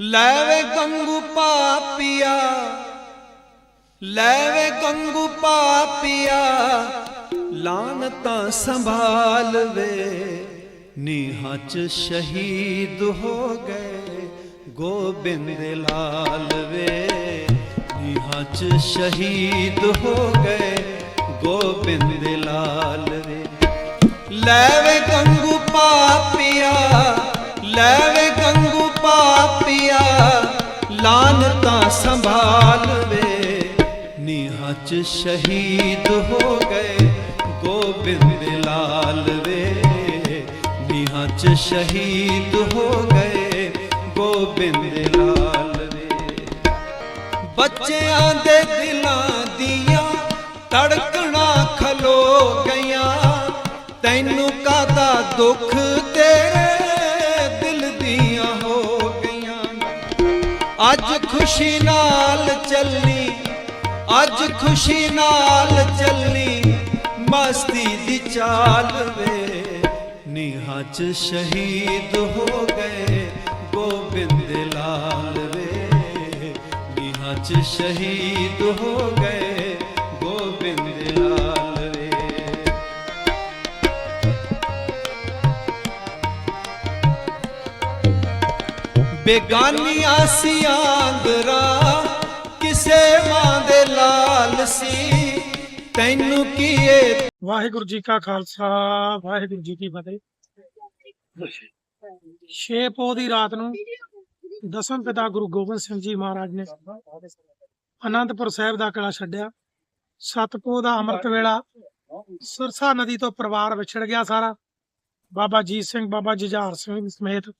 ਲੈਵੇ ਗੰਗੂ ਪਾਪੀਆ ਲੈ ਵੇ ਗੰਗੂ ਪਾਪੀਆ, ਲਾਨਤਾਂ ਸੰਭਾਲ ਵੇ ਨੀਹਾਂ ਚ ਸ਼ਹੀਦ ਹੋ ਗਏ, ਗੋਬਿੰਦ ਲਾਲ ਵੇ ਨੀਹਾਂ ਚ ਸ਼ਹੀਦ ਹੋ ਗਏ, ਗੋਬਿੰਦ ਲਾਲ ਵੇ ਲੈਵੇ ਗੰਗੂ ਪਾਪੀਆ ਲੈ ਪਾਪੀਆ ਲਾਨਤਾਂ ਸੰਭਾਲ ਵੇ ਨੀਹਾਂ ਚ ਸ਼ਹੀਦ ਹੋ ਗਏ, ਗੋਬਿੰਦ ਲਾਲ ਵੇ ਨੀਹਾਂ ਚ ਸ਼ਹੀਦ ਹੋ ਗਏ, ਗੋਬਿੰਦ ਲਾਲ ਵੇ ਬੱਚਿਆਂ ਦੇ ਦਿਲਾਂ ਦੀਆਂ ਧੜਕਣਾ ਖਲੋ ਗਈਆਂ, ਤੈਨੂੰ ਕਾਦਾ ਦੁੱਖ ਅੱਜ ਖੁਸ਼ੀ ਨਾਲ ਚੱਲੀ, ਅੱਜ ਖੁਸ਼ੀ ਨਾਲ ਚੱਲੀ, ਮਸਤੀ ਦੀ ਚਾਲ ਵੇ। ਨੀਹਾਂ ਚ ਸ਼ਹੀਦ ਹੋ ਗਏ ਗੋਬਿੰਦ ਲਾਲ ਵੇ। ਨੀਹਾਂ ਚ ਸ਼ਹੀਦ ਹੋ ਗਏ ਬੇਗਾਨੀਆਂ ਸੀ ਆਂਦਰਾ, ਕਿਸੇ ਮਾਂ ਦੇ ਲਾਲ ਸੀ। ਤੈਨੂੰ ਕੀਏ ਵਾਹਿਗੁਰੂ ਜੀ ਕਾ ਖਾਲਸਾ, ਵਾਹਿਗੁਰੂ ਜੀ ਕੀ ਫਤਿਹ। ਛੇ ਪੋਹ ਦੀ ਰਾਤ ਨੂੰ ਦਸਮ ਪਿਤਾ ਗੁਰੂ ਗੋਬਿੰਦ ਸਿੰਘ ਜੀ ਮਹਾਰਾਜ ਨੇ ਅਨੰਦਪੁਰ ਸਾਹਿਬ ਦਾ ਕਿਲਾ ਛੱਡਿਆ। ਸਤ ਪੋਹ ਦਾ ਅੰਮ੍ਰਿਤ ਵੇਲਾ ਸੁਰਸਾ ਨਦੀ ਤੋਂ ਪਰਿਵਾਰ ਵਿਛੜ ਗਿਆ ਸਾਰਾ। ਬਾਬਾ ਜੀਤ ਸਿੰਘ ਬਾਬਾ ਜੁਝਾਰ ਸਿੰਘ ਸਮੇਤ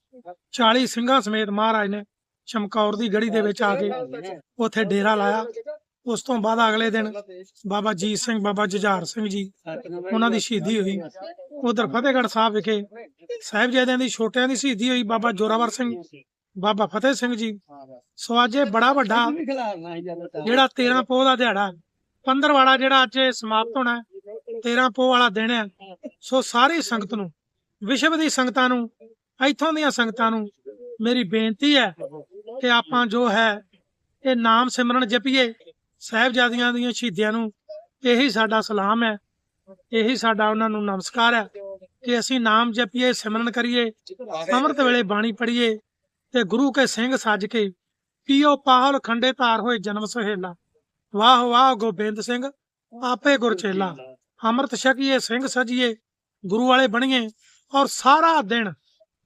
40 ਸਿੰਘਾਂ ਸਮੇਤ ਮਹਾਰਾਜ ਨੇ ਚਮਕੌਰ ਦੀ ਗੜੀ ਦੇ ਵਿੱਚ ਆ ਕੇ ਉੱਥੇ ਡੇਰਾ ਲਾਇਆ। ਉਸ ਤੋਂ ਬਾਅਦ ਅਗਲੇ ਦਿਨ ਬਾਬਾ ਜੀਤ ਸਿੰਘ ਬਾਬਾ ਜੁਝਾਰ ਸਿੰਘ ਜੀ ਉਹਨਾਂ ਦੀ ਸ਼ਹੀਦੀ ਹੋਈ। ਉਧਰ ਫਤਿਹਗੜ੍ਹ ਸਾਹਿਬ ਵਿਖੇ ਸਾਹਿਬਜ਼ਾਦਿਆਂ ਦੀ ਛੋਟਿਆਂ ਦੀ ਸ਼ਹੀਦੀ ਹੋਈ ਬਾਬਾ ਜੋਰਾਵਰ ਸਿੰਘ ਬਾਬਾ ਫਤਿਹ ਸਿੰਘ ਜੀ। ਸੋ ਅੱਜ ਇਹ ਬੜਾ ਵੱਡਾ ਜਿਹੜਾ 13 ਪੋਹ ਦਾ ਦਿਹਾੜਾ ਹੈ, ਪੰਦਰਵਾੜਾ ਜਿਹੜਾ ਅੱਜ ਸਮਾਪਤ ਹੋਣਾ ਹੈ 13 ਪੋਹ ਵਾਲਾ ਦਿਨ ਹੈ। ਸੋ ਸਾਰੀ ਸੰਗਤ ਨੂੰ ਵਿਸ਼ਵ ਦੀ ਸੰਗਤਾਂ ਨੂੰ, ਇੱਥੋਂ ਦੀਆਂ ਸੰਗਤਾਂ ਨੂੰ ਮੇਰੀ ਬੇਨਤੀ ਹੈ ਕਿ ਆਪਾਂ ਜੋ ਹੈ, ਇਹ ਨਾਮ ਸਿਮਰਨ ਜਪੀਏ। ਸਾਹਿਬਜ਼ਾਦਿਆਂ ਦੀਆਂ ਸ਼ਹੀਦੀਆਂ ਨੂੰ ਇਹੀ ਸਾਡਾ ਸਲਾਮ ਹੈ, ਇਹੀ ਸਾਡਾ ਉਹਨਾਂ ਨੂੰ ਨਮਸਕਾਰ ਹੈ ਕਿ ਅਸੀਂ ਨਾਮ ਜਪੀਏ, ਸਿਮਰਨ ਕਰੀਏ, ਅੰਮ੍ਰਿਤ ਵੇਲੇ ਬਾਣੀ ਪੜ੍ਹੀਏ ਤੇ ਗੁਰੂ ਕੇ ਸਿੰਘ ਸੱਜ ਕੇ ਪੀਓ ਪਾਹਲ ਖੰਡੇ ਧਾਰ ਹੋਏ ਜਨਮ ਸੁਹੇਲਾ। ਵਾਹ ਵਾਹ ਗੋਬਿੰਦ ਸਿੰਘ, ਆਪੇ ਗੁਰਚੇਲਾ ਅੰਮ੍ਰਿਤ ਛਕੀਏ, ਸਿੰਘ ਸਜੀਏ, ਗੁਰੂ ਵਾਲੇ ਬਣੀਏ। ਔਰ ਸਾਰਾ ਦਿਨ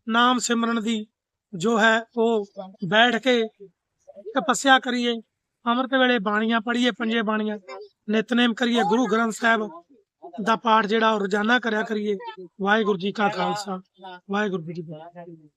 ਨਾਮ ਸਿਮਰਨ ਦੀ ਜੋ ਹੈ ਉਹ ਬੈਠ ਕੇ ਤਪੱਸਿਆ ਕਰੀਏ, ਅੰਮ੍ਰਿਤ ਵੇਲੇ ਬਾਣੀਆਂ ਪੜ੍ਹੀਏ, ਪੰਜੇ ਬਾਣੀਆਂ, ਨਿਤਨੇਮ ਕਰੀਏ, ਗੁਰੂ ਗ੍ਰੰਥ ਸਾਹਿਬ ਦਾ ਪਾਠ ਜਿਹੜਾ ਉਹ ਰੋਜ਼ਾਨਾ ਕਰਿਆ ਕਰੀਏ। ਵਾਹਿਗੁਰੂ ਜੀ ਕਾ ਖਾਲਸਾ, ਵਾਹਿਗੁਰੂ ਜੀ ਕੀ ਫਤਿਹ।